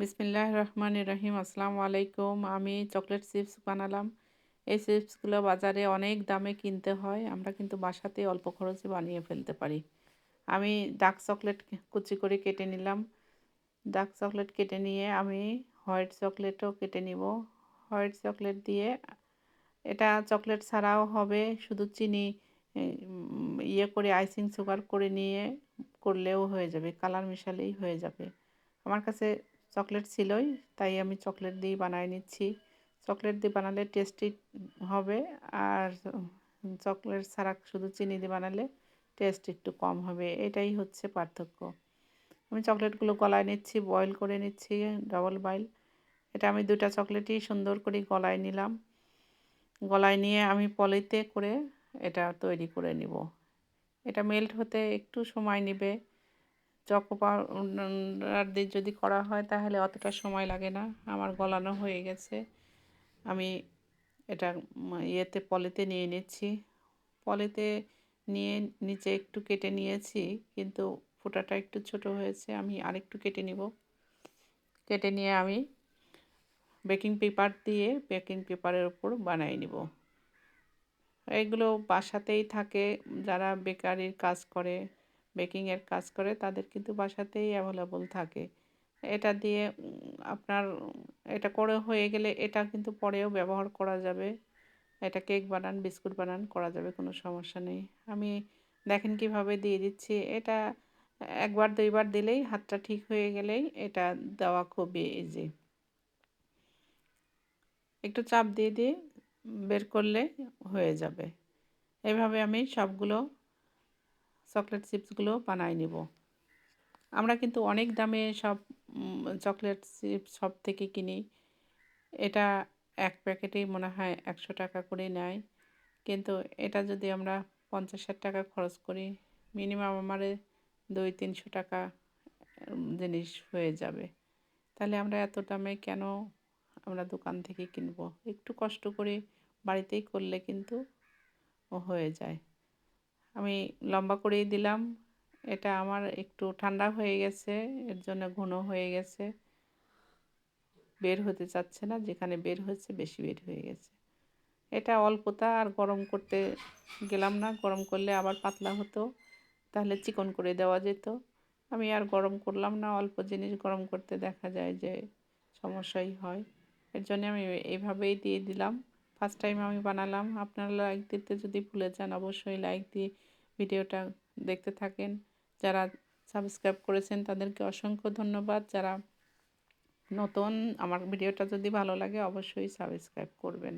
বিসমিল্লাহ রহমান রহিম, আসসালামু আলাইকুম। আমি চকলেট চিপস বানালাম। এই চিপসগুলো বাজারে অনেক দামে কিনতে হয়। আমরা কিন্তু বাসাতে অল্প খরচে বানিয়ে ফেলতে পারি। আমি ডার্ক চকলেট কুচি করে কেটে নিলাম। ডার্ক চকলেট কেটে নিয়ে আমি হোয়াইট চকলেটও কেটে নিব। হোয়াইট চকলেট দিয়ে এটা চকলেট ছাড়াও হবে শুধু চিনি ইয়ে করে আইসিং সুগার করে নিয়ে করলেও হয়ে যাবে, কালার মিশালেই হয়ে যাবে। আমার কাছে চকলেট ছিলই, তাই আমি চকলেট দিয়ে বানায় নিচ্ছি। চকলেট দিয়ে বানালে টেস্টি হবে, আর চকলেট ছাড়া শুধু চিনি দিয়ে বানালে টেস্ট একটু কম হবে, এটাই হচ্ছে পার্থক্য। আমি চকলেটগুলো গলায় নিচ্ছি বয়েল করে নিচ্ছি ডবল বয়েল এটা আমি দুটা চকলেটই সুন্দর করে গলায় নিলাম। গলায় নিয়ে আমি পলিতে করে এটা তৈরি করে নিব। এটা মেল্ট হতে একটু সময় নেবে। চকো দিয়ে যদি করা হয়, তাহলে অতটা সময় লাগে না। আমার গলানো হয়ে গেছে। আমি এটা ইয়েতে পলিতে নিয়ে নিচ্ছি। পলিতে নিয়ে নিচে একটু কেটে নিয়েছি, কিন্তু ফোটাটা একটু ছোট হয়েছে। আমি আরেকটু কেটে নিব। কেটে নিয়ে আমি বেকিং পেপার দিয়ে বেকিং পেপারের ওপর বানিয়ে নিব। এগুলো বাসাতেই থাকে। যারা বেকারির কাজ করে বেকিংয়ের কাজ করে তাদের কিন্তু বাসাতেই অ্যাভেলেবল থাকে। এটা দিয়ে আপনার, এটা করে হয়ে গেলে এটা কিন্তু পরেও ব্যবহার করা যাবে। এটা কেক বানান বিস্কুট বানান, করা যাবে, কোনো সমস্যা নেই। আমি দেখেন কীভাবে দিয়ে দিচ্ছি। এটা একবার, দুইবার দিলেই হাতটা ঠিক হয়ে গেলেই এটা দেওয়া খুবই ইজি একটু চাপ দিয়ে দিয়ে বের করলে হয়ে যাবে। এভাবে আমি সবগুলো চকলেট চিপসগুলো বানাই নিব। আমরা কিন্তু অনেক দামে সব চকলেট চিপস সব থেকে কিনি। এটা এক প্যাকেটেই মনে হয় একশো টাকা করে নেয়। কিন্তু এটা যদি আমরা পঞ্চাশ ষাট টাকা খরচ করি মিনিমাম আমারে দুই তিনশো টাকা জিনিস হয়ে যাবে। তাহলে আমরা এত দামে কেন আমরা দোকান থেকে কিনবো? একটু কষ্ট করে বাড়িতেই করলে কিন্তু হয়ে যায়। আমি লম্বা করেই দিলাম। এটা আমার একটু ঠান্ডা হয়ে গেছে, এর জন্য ঘন হয়ে গেছে। বের হতে চাচ্ছে না, যেখানে বের হচ্ছে বেশি বের হয়ে গেছে। এটা অল্পতা আর গরম করতে গেলাম না, গরম করলে আবার পাতলা হতো, তাহলে চিকন করে দেওয়া যেত। আমি আর গরম করলাম না, অল্প জিনিস গরম করতে দেখা যায় যে সমস্যাই হয়। এর জন্য আমি এইভাবেই দিয়ে দিলাম। ফার্স্ট টাইম আমি বানালাম। আপনারা লাইক দিতে যদি ভুলে যান, অবশ্যই লাইক দিয়ে ভিডিওটা দেখতে থাকেন। যারা সাবস্ক্রাইব করেছেন, তাদেরকে অসংখ্য ধন্যবাদ। যারা নতুন, আমার ভিডিওটা যদি ভালো লাগে, অবশ্যই সাবস্ক্রাইব করবেন।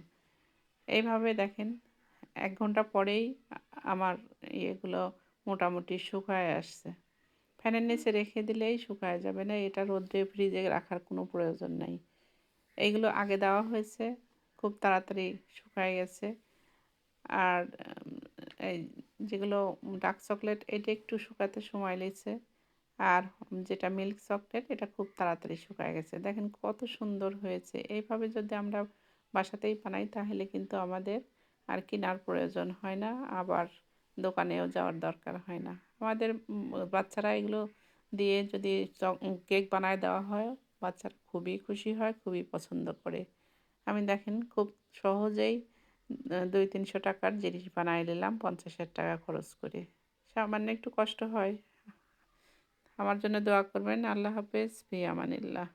এইভাবে দেখেন, এক ঘণ্টা পরেই আমার ইয়েগুলো মোটামুটি শুকায় আসছে। ফ্যানের নিচে রেখে দিলেই শুকায় যাবে না, এটা রোদ্রে ফ্রিজে রাখার কোনো প্রয়োজন নাই। এইগুলো আগে দেওয়া হয়েছে, খুব তাড়াতাড়ি শুকায় গেছে। আর এই যেগুলো ডার্ক চকলেট এটা একটু শুকাতে সময় লেগেছে। আর যেটা মিল্ক চকলেট এটা খুব তাড়াতাড়ি শুকায় গেছে। দেখেন কত সুন্দর হয়েছে। এইভাবে যদি আমরা বাসাতেই বানাই, তাহলে কিন্তু আমাদের আর কেনার প্রয়োজন হয় না। আবার দোকানেও যাওয়ার দরকার হয় না। আমাদের বাচ্চারা এগুলো দিয়ে যদি কেক বানায় দেওয়া হয়, বাচ্চারা খুবই খুশি হয়, খুবই পছন্দ করে। আমি দেখেন খুব সহজেই দুই তিনশো টাকার জিনিস বানাই নিলাম, পঞ্চাশ হাজার টাকা খরচ করে। সামান্য একটু কষ্ট হয়। আমার জন্য দোয়া করবেন। আল্লাহ হাফেজ। ফি আমানিল্লাহ।